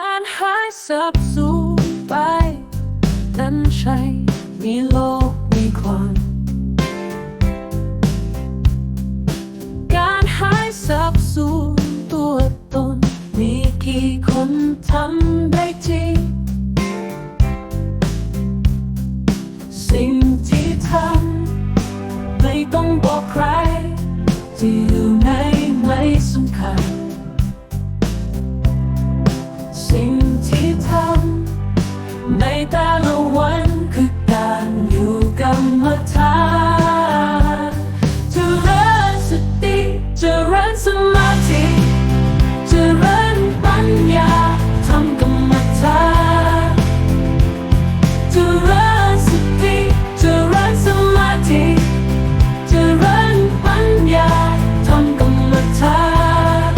การหายสับสูญไปนั้นใช่มีโลกมีความการหายสับสูญตัวตน มีกี่คนทำได้จริง สิ่งที่ทำไม่ต้องบอกใครที่ ทานเริญสติเจริญสมาธิเจริญปัญญาทำกรรมฐานเจริญสติเจริญสมาธิเจริญปัญญาทำกรรมฐาน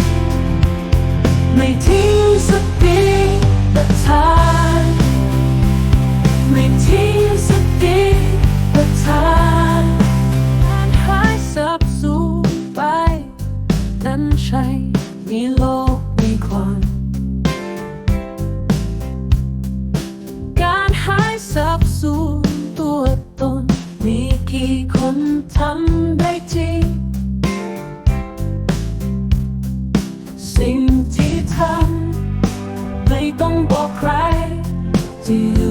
ไม่ทิ้งสติปัฏฐานไม่ทิ้งั้นใช่มีโลกมีความการหายสับสูญตัวตน มีกี่คนทำได้จริง สิ่งที่ทำไม่ต้องบอกใครที่